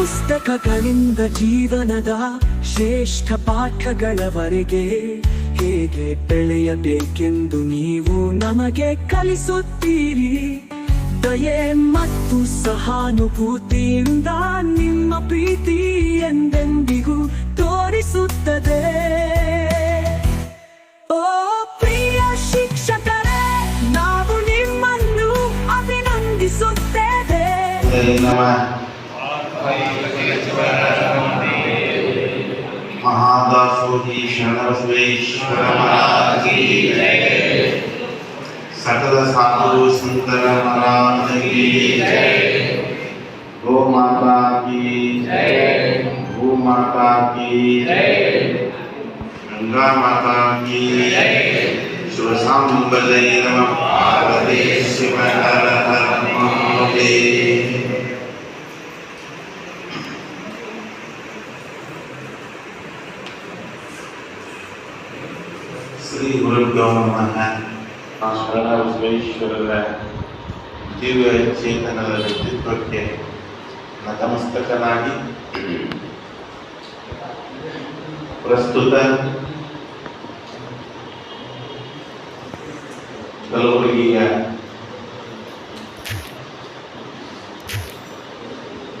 ಪುಸ್ತಕಗಳಿಂದ ಜೀವನದ ಶ್ರೇಷ್ಠ ಪಾಠಗಳವರೆಗೆ ಹೇಗೆ ಬೆಳೆಯಬೇಕೆಂದು ನೀವು ನಮಗೆ ಕಲಿಸುತ್ತೀರಿ? ದಯೆ ಮತ್ತು ಸಹಾನುಭೂತಿಯಿಂದ ನಿಮ್ಮ ಪ್ರೀತಿ ಎಂದೆಂದಿಗೂ ತೋರಿಸುತ್ತದೆ. ಓ ಪ್ರಿಯ ಶಿಕ್ಷಕರೇ, ನಾವು ನಿಮ್ಮನ್ನು ಅಭಿನಂದಿಸುತ್ತೇವೆ. जय सकल साधु संतर महाराज की जय गौ माता की जय गौ माता की जय गंगा माता की जय शिव सांबले नमः पार्वती शिव हर हर महादेव ಶ್ರೀ ಗುರುಭ್ಯೋ ನಮಃ ಆ ಶರಣ ಬಸವೇಶ್ವರರ ದಿವ್ಯ ಚೇತನದ ವ್ಯಕ್ತಿತ್ವಕ್ಕೆ ನತಮಸ್ತಕನಾಗಿ ಪ್ರಸ್ತುತ ಕಲಬುರಗಿಯ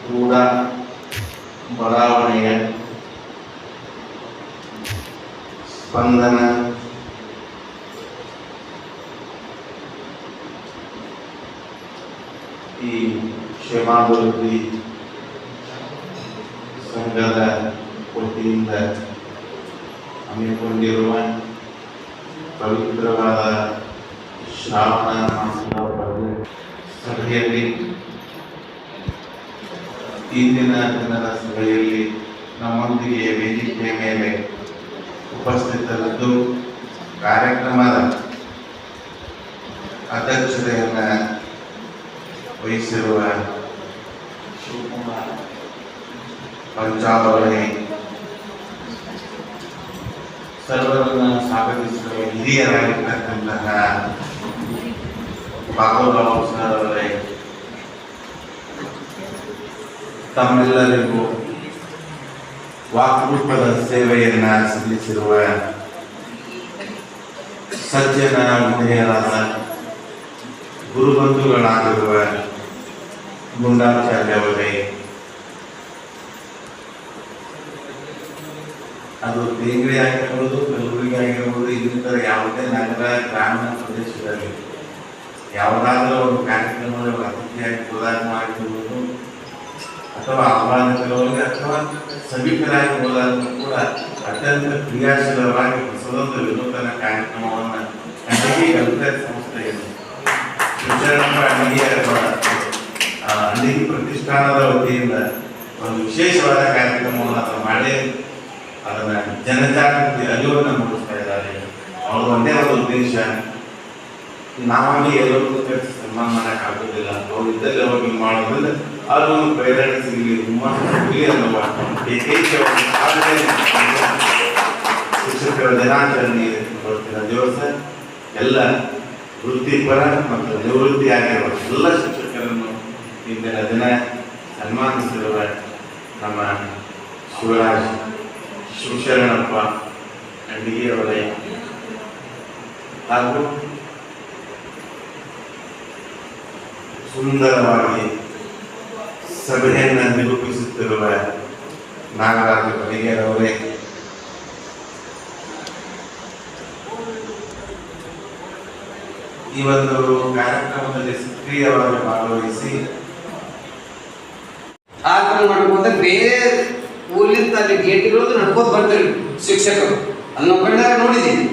ಕೂಡ ಬಡಾವಣೆಯ ಸ್ಪಂದನ ಈ ಕ್ಷೇಮಾಭಿವೃದ್ಧಿ ಸಂಘದ ವತಿಯಿಂದ ಹಮ್ಮಿಕೊಂಡಿರುವ ಪವಿತ್ರವಾದ ಶ್ರಾವಣ ಮಾಸದ ಸಭೆಯಲ್ಲಿ ಇಂದಿನ ದಿನದ ಸಭೆಯಲ್ಲಿ ನಮ್ಮೊಂದಿಗೆ ವೇದಿಕೆ ಮೇಲೆ ಉಪಸ್ಥಿತರದ್ದು ಕಾರ್ಯಕ್ರಮದ ಅಧ್ಯಕ್ಷತೆಯನ್ನು ವಹಿಸಿರುವ ಪಂಚಾವರಣೆ ಸರ್ವರನ್ನ ಸ್ವಾಗತಿಸುವ ಹಿರಿಯರಾಗಿರ್ತಕ್ಕಂತಹ ಬಾಬುರಾವ್ ಸರ್ ಅವರೇ ತಮ್ಮೆಲ್ಲರಿಗೂ ವಾಕ್ರೂಪದ ಸೇವೆಯನ್ನ ಸಲ್ಲಿಸಿರುವ ಸಜ್ಜನ ವಿಧೇಯರಾದ ಗುರುಬಂಧುಗಳಾಗಿರುವ ಗುಂಡಾಚಾರ್ಯ ಅವರೇ ಅದು ಬೇಂಗಡಿ ಆಗಿರ್ಬೋದು ಕಲಬುರಗಿ ಆಗಿರ್ಬೋದು ಇನ್ನಿತರ ಯಾವುದೇ ನಗರ, ಗ್ರಾಮೀಣ ಪ್ರದೇಶದಲ್ಲಿ ಯಾವುದಾದ್ರೂ ಒಂದು ಕಾರ್ಯಕ್ರಮದಲ್ಲಿ ಅತಿಥಿಯಾಗಿ ಹೋದಾಗ ಮಾಡಿರ್ಬೋದು, ಅಥವಾ ಆಹ್ವಾನಿತರವರಿಗೆ ಅಥವಾ ಸಭಿಕರಾಗಿ ಹೋದಾಗ ಕೂಡ ಅತ್ಯಂತ ಕ್ರಿಯಾಶೀಲವಾಗಿ ಹೊಸದೊಂದು ವಿನೂತನ ಕಾರ್ಯಕ್ರಮವನ್ನು ಅಡಿಗೆ ಕಲಿತ ಸಂಸ್ಥೆ ಇದೆ ಶಿಕ್ಷಣ ಅಡಿಗೆ ಅಡಿಗೆ ಪ್ರತಿಷ್ಠಾನದ ವತಿಯಿಂದ ಒಂದು ವಿಶೇಷವಾದ ಕಾರ್ಯಕ್ರಮವನ್ನು ಅದನ್ನು ಮಾಡಿ ಅದನ್ನು ಜನಜಾಗೃತಿ ಅರಿವನ್ನು ಮೂಡಿಸ್ತಾ ಇದ್ದಾರೆ. ಅವ್ರ ಒಂದೇ ಒಂದು ಉದ್ದೇಶ ನಾವಾಗಿ ಎಲ್ಲರಿಗೂ ಕರೆಸಿ ಸನ್ಮಾನ ಅವ್ರು ಇದ್ದಲ್ಲಿ ಹೋಗಿ ಮಾಡೋದ್ರಿಂದ ಅದು ಒಂದು ಪ್ರೇರಣೆ ಸಿಗಲಿ ಸಿಗಲಿ ಅನ್ನುವ ಏಕೈಕ ಒಂದು ಸಾಧನೆ ಶಿಕ್ಷಕರ ದಿನಾಚರಣೆ ಇವತ್ತಿನ ದಿವಸ ಎಲ್ಲ ವೃತ್ತಿಪರ ಮತ್ತು ನಿವೃತ್ತಿ ಎಲ್ಲ ಶಿಕ್ಷಕರನ್ನು ಇಂದಿನ ದಿನ ಸನ್ಮಾನಿಸಿರುವ ನಮ್ಮ ಶಿವರಾಜ್ ಶಿವಶರಣಪ್ಪ ಅಡಿಗೆಯವರೇ ಹಾಗೂ ಸುಂದರವಾಗಿ ಸಭೆಯನ್ನು ನಿರೂಪಿಸುತ್ತಿರುವ ನಾಗರಾಜ ಬಡಿಗೆರವರೇ ಈ ಒಂದು ಕಾರ್ಯಕ್ರಮದಲ್ಲಿ ಸಕ್ರಿಯವಾಗಿ ಭಾಗವಹಿಸಿ ಆಕ್ರಮಣ ಮಾಡ್ಕೊಂಡ್ರೆ ಬೇರೆ ಊರ್ಲಿಂದ ಅಲ್ಲಿ ಗೇಟ್ಗಳು ನಡ್ಕೋದು ಬರ್ತಾರೆ ಶಿಕ್ಷಕರು. ಅಲ್ಲಿ ನಾವು ಕಣ್ಣಾಗ ನೋಡಿದ್ದೀವಿ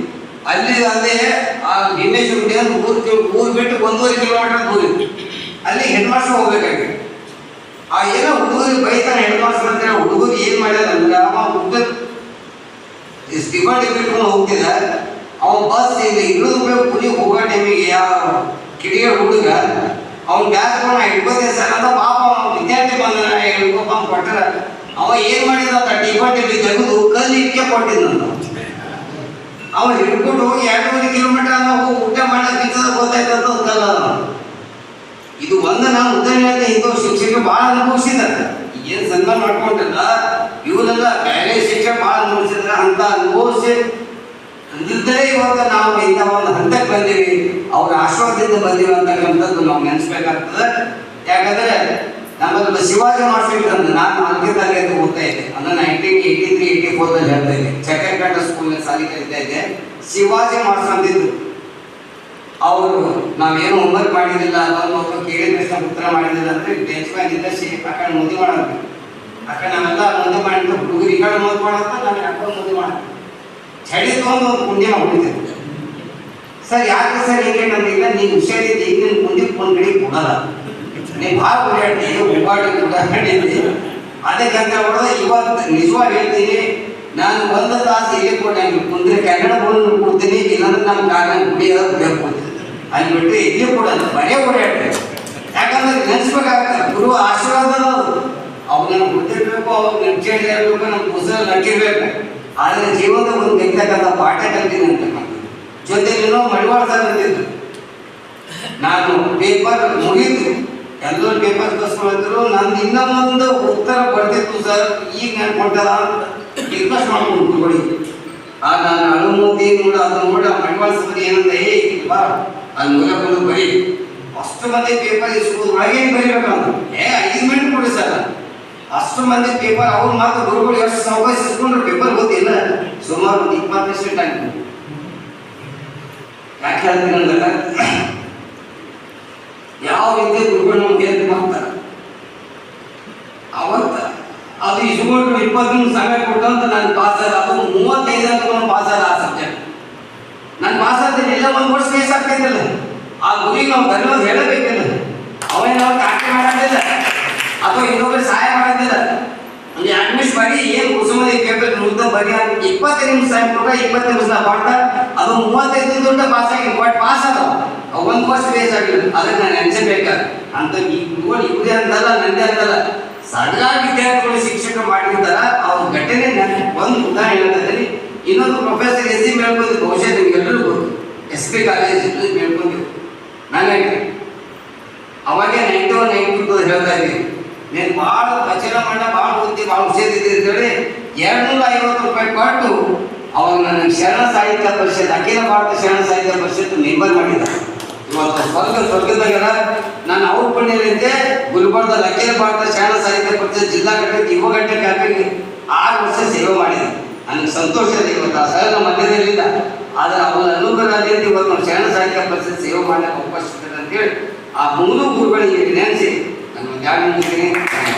ಅಲ್ಲಿ ಅಲ್ಲೇ ಆ ಭೀಮೇಶ್ವರ ಊರ್ ಕಿಲೋ- ಮೂರು ಬಿಟ್ಟು ಒಂದೂವರೆ ಕಿಲೋಮೀಟರ್ ದೂರ ಅಲ್ಲಿ ಹೆಡ್ ಮಾಸ್ಟರ್ ಹೋಗ್ಬೇಕಾಗಿ ಆ ಏನೋ ಹುಡುಗರಿಗೆ ಬೈತಾನೆ ಹೆಡ್ ಮಾಸ್ಟರ್ ಅಂತ ಹುಡುಗರು ಏನು ಮಾಡ್ಯಾರ ಅಂದ್ರೆ ಅವ ಹುಡುಗ ಸ್ಟಿಫನ್ ಬಿಟ್ಟು ಹೋಗ್ತಿದ್ದ. ಅವ ಬಸ್ ಇಲ್ಲಿ ಇಳಿದು ರೂಪಾಯಿ ಪುರಿ ಹೋಗೋ ಟೈಮಿಗೆ ಯಾವ ಕಿಡಿಗೆ ಹುಡುಗ ಅವ್ನ ಬ್ಯಾಸ್ಕೊಂಡು ಹಿಡ್ಕೋತೀನಿ ಸರ್ ಅಂತ ಪಾಪ ವಿದ್ಯಾರ್ಥಿ ಬಂದ ಹಿಡ್ಕೊಪ್ಪ ಅಂತ ಕೊಟ್ಟರೆ ಅವ ಏನ್ ಮಾಡಿದ ಅಂತ ಟಿಫನ್ ಇಲ್ಲಿ ತೆಗೆದು ಕಲ್ಲು ಇಟ್ಕೆ ಕೊಟ್ಟಿದ್ದಂತ ಅವ ಹಿಡ್ಕೊಂಡು ಹೋಗಿ ಎರಡೂವರೆ ಕಿಲೋಮೀಟರ್ ಅನ್ನ ಊಟ ಗೊತ್ತಾಯ್ತಂತ ಒಂದು ಕಲ್ಲ ಇದು ಒಂದು ನಾನು ಉದಾಹರಣೆ ಹಿಂದೂ ಶಿಕ್ಷಕ ಭಾಳ ಅನುಭವಿಸಿದ್ದಾರೆ. ಏನ್ ಸನ್ಮಾನ ಮಾಡ್ಕೊಂಡಲ್ಲ ಇವರೆಲ್ಲ ಬೇರೆ ಶಿಕ್ಷಕ ಭಾಳ ಅನುಭವಿಸಿದ್ರೆ ಅಂತ ಅನುಭವಿಸಿ ಇದ್ದರೆ ಇವಾಗ ನಾವು ಇಂಥ ಒಂದು ಹಂತಕ್ಕೆ ಬಂದೀವಿ, ಅವ್ರ ಆಶ್ವಾಸದಿಂದ ಬಂದೀವಿ ಅಂತಕ್ಕಂಥದ್ದು ನಾವು ನೆನೆಸ್ಬೇಕಾಗ್ತದೆ. ಯಾಕಂದ್ರೆ ನಮ್ಮದು ಶಿವಾಜಿ ಮಾಸ್ಟರ್ ಅಂತ ನಾನು ನಾಲ್ಕನೇ ತರಗತಿ ಓದ್ತಾ ಇದ್ದೆ. ಅಂದ್ರೆ ನೈನ್ಟೀನ್ ಏಯ್ಟಿ ತ್ರೀ ಏಯ್ಟಿ ಫೋರ್ದಲ್ಲಿ ಹೇಳ್ತಾ ಇದ್ದೆ. ಚಕ್ಕರ್ಪೇಟ ಸ್ಕೂಲ್ನ ಸಾಲಿ ಕಲಿತಾ ಇದ್ದೆ. ಶಿವಾಜಿ ಮಾಸ್ಟರ್ ಅವರು ನಾವೇನು ಹೋಮ್ವರ್ಕ್ ಮಾಡಿದಿಲ್ಲ ಅದನ್ನು ಕೇಳಿದ ಪ್ರಶ್ನೆ ಉತ್ತರ ಮಾಡಿದಿಲ್ಲ ಅಂದ್ರೆ ಮ್ಯಾಗ ಇದ್ದ ಶೇ ಅಕ್ಕ ಮುಂದೆ ಮಾಡೋದು. ಕಡೆ ನಾವೆಲ್ಲ ಮುಂದೆ ಮಾಡಿದ್ದು ಹುಡುಗರು ಈ ಕಡೆ ಮಾಡೋದು ನಾವು ಯಾಕೋ ಮುದ್ದೆ ಮಾಡೋದು. ಚಳಿ ತಗೊಂಡು ಒಂದು ಕುಂಡಿ ಮಾಡ್ಬಿಡ್ತೇವೆ ಸರ್, ಯಾಕೆ ಸರ್ ಹೀಗೆ ನಮಗಿಲ್ಲ ನೀವು ಹುಷಾರಿದ್ದೆ ಈಗ ನಿನ್ನ ಕುಂಡಿ ಗಡಿ ಕೊಡಲ್ಲ. ನೀವು ಭಾಳ ಓಡಾಡ್ತೀವಿ ಓಡಾಡಿ ಅದೇ ಅದಕ್ಕಂತ ಹೊಡೆದ ಇವತ್ತು ನಿಜವಾಗಿ ಹೇಳ್ತೀನಿ, ನಾನು ಒಂದು ತಾಸು ಇಲ್ಲಿ ಕೊಟ್ಟೆ ಕುಂದ್ರೆ ಕನ್ನಡ ಬೋರ್ಡ್ ಕೊಡ್ತೀನಿ, ಇಲ್ಲಾಂದ್ರೆ ನಮ್ಮ ಕಾರಣ ಕುಡಿಯೋದು ಬೇಕು ಅಲ್ಲಿ ಬಿಟ್ಟರೆ ಇಲ್ಲಿ ಕೊಡಲ್ಲ ಬರೇ ಓಡಾಡ್ರಿ ಯಾಕಂದ್ರೆ ನೆನೆಸ್ಬೇಕಾಗ್ತದೆ ಗುರು ಆಶೀರ್ವಾದ ಅವ್ರು. ನನಗೆ ಅವ್ರ ಅವ್ರು ಇರಬೇಕು ನಮ್ಮ ಕುಸಲ ನಟಿರ್ಬೇಕು. ಆದರೆ ಜೀವನದ ಒಂದು ತೆಗಿತಕ್ಕಂಥ ಪಾಠ ಕಲ್ತೀನಿ ಅಂತಕ್ಕಂಥ ಜೊತೆಗೇನೋ ಮಡಿವಾಳ ಸರ್ ಅಂತಿದ್ರು. ನಾನು ಪೇಪರ್ ಮುಗೀತು, ಎಲ್ಲರೂ ಪೇಪರ್ ಕಸ್ಕೊಂಡಿದ್ರು ನಂದು ಇನ್ನೊಂದು ಉತ್ತರ ಬರ್ತಿತ್ತು ಸರ್ ಈಗ ನಾನು ಕೊಟ್ಟಲ್ಲ ರಿಕ್ವೆಸ್ಟ್ ಮಾಡ್ಕೊಂಡು ಕೊಡಿ ಆ ನಾನು ಅಳುಮೂತಿ ನೋಡ, ಅದನ್ನ ನೋಡ ಮಡಿವಾಳ ಸರ್ ಏನಂತ ಹೇ ಬಾ. ಬಂದು ಬರೀ. ಅಷ್ಟು ಮಂದಿ ಪೇಪರ್ ಇಸ್ಕೋದು ಒಳಗೆ ಬರೀಬೇಕಂತ ಏ, ಐದು ಮಿನಿಟ್ ಕೊಡಿ ಸರ್ ಅಷ್ಟು ಮಂದಿ ಪೇಪರ್ ಅವ್ರು ಮಾತ್ರ ಗುರುಗಳು ಎಷ್ಟು ಸಾವಕಾಶ ಪೇಪರ್ ಗೊತ್ತಿಲ್ಲ. ಸುಮಾರು ಒಂದು ಇಪ್ಪತ್ತು ಪರ್ಸೆಂಟ್ ಅಂದ್ರೆ, ಯಾವ ರೀತಿ ಗುರುಗಳು ನಮ್ಗೆ ಮಾಡ್ತಾರೆ? ಅವತ್ತ ಅದು ಇಸ್ಕೊಂಡು ಇಪ್ಪತ್ತು ಸಮಯ ಕೊಟ್ಟಂತ ನಾನು ಪಾಸ್ ಆದ, ಅದು ಮೂವತ್ತೈದು ಅಂತ ಪಾಸ್ ಆದ ಆ ಸಬ್ಜೆಕ್ಟ್ ನಾನು ಪಾಸ್ ಆದ್ರೆ ಎಲ್ಲ ಒಂದು ವರ್ಷ ಕೇಸ್ ಆಗ್ತಿದ್ದಿಲ್ಲ ಆ ಗುರಿಗೆ ನಾವು ಧನ್ಯವಾದ ಹೇಳಬೇಕಿಲ್ಲ. ಅವನೇ ನಾವು ಮಾಡಿಲ್ಲ ಅಥವಾ ಇನ್ನೊಬ್ಬರು ಸಹಾಯ ಮಾಡಿದ್ದಿಲ್ಲ ಒಂದು ಅಡ್ಮಿಟ್ ಮಾಡಿ, ಏನು ಕುಸುಮದ ಪೇಪರ್ ಬರೀ ಅಂತ. ಇಪ್ಪತ್ತೈದು ನಿಮಿಷ ಟೈಮ್ ಕೊಟ್ಟ ಇಪ್ಪತ್ತು ನಿಮಿಷ ಪಾಠ ಅದು ಮೂವತ್ತೈದು ದೊಡ್ಡ ಪಾಸ್ ಆಗಿ ಬಟ್ ಪಾಸ್ ಅದಾವ ಒಂದು ವರ್ಷ ಬೇಸ್ ಆಗಿಲ್ಲ ಅದಕ್ಕೆ ನಾನು ನೆನೆಸಬೇಕ ಅಂತ ಗುರುಗಳು ಇವ್ರೇ ಅಂತಲ್ಲ ನಂದೇ ಅಂತಲ್ಲ ಸಡಗಾಗಿ ವಿದ್ಯಾರ್ಥಿಗಳು ಶಿಕ್ಷಕ ಮಾಡಿರ್ತಾರ, ಅವ್ರ ಘಟನೆ ನನಗೆ ಒಂದು ಉದಾಹರಣೆ ಹೇಳ್ತಿದ್ದೀನಿ ಇನ್ನೊಂದು ಪ್ರೊಫೆಸರ್ ಎಸ್ ಸಿ ಮೇಲ್ಕೊಂಡು ಬಹುಶಃ ನಿಮ್ಗೆಲ್ಲರೂ ಗೊತ್ತು. ಎಸ್ ಪಿ ಕಾಲೇಜ್ ಮೇಲ್ಕೊಂಡು ನನಗೆ ಅವಾಗೆ ನೈಂಟಿ ಒನ್ ನೈಂಟಿ ಟು ಹೇಳ್ತಾ ಇದ್ದೀನಿ. ನೀನು ಭಾಳ ಪ್ರಚಾರ ಮಾಡ ಭಾಳ ಬುದ್ಧಿ, ಭಾಳ ಹುಷಾರಿದ್ದೆ ಅಂತೇಳಿ ಎರಡ್ನೂರ ಐವತ್ತು ರೂಪಾಯಿ ಕೊಟ್ಟು ಅವಾಗ ನನ್ನ ಶರಣ ಸಾಹಿತ್ಯ ಪರಿಷತ್, ಅಖಿಲ ಭಾರತ ಶರಣ ಸಾಹಿತ್ಯ ಪರಿಷತ್ ಮೆಂಬರ್ ಮಾಡಿದ. ಇವತ್ತು ಸ್ವರ್ಗ ಸ್ವರ್ಗದಾಗೆಲ್ಲ ನಾನು ಅವ್ರ ಪುಣ್ಯಲಿದ್ದೆ ಗುಲ್ಬರ್ಗದಲ್ಲಿ ಅಖಿಲ ಭಾರತ ಶರಣ ಸಾಹಿತ್ಯ ಪರಿಷತ್ ಜಿಲ್ಲಾ ಘಟಕ ಯುವ ಘಟಕ ಆರು ವರ್ಷ ಸೇವೆ ಮಾಡಿದೆ. ನನಗೆ ಸಂತೋಷ ಇದೆ ಇವತ್ತು ಆ ಸಹನ ಮಧ್ಯದಲ್ಲಿಲ್ಲ ಆದರೆ ಅವನ ಅನುಗ್ರಹದಿಂದ ಇವತ್ತು ನಾವು ಶರಣ ಸಾಹಿತ್ಯ ಪರಿಷತ್ ಸೇವೆ ಮಾಡಲು ಅವಕಾಶ ಅಂತೇಳಿ ಆ ಮೂರು ಗುರುಗಳಿಗೆ ನೆನೆಸಿ Não dá ninguém. Né?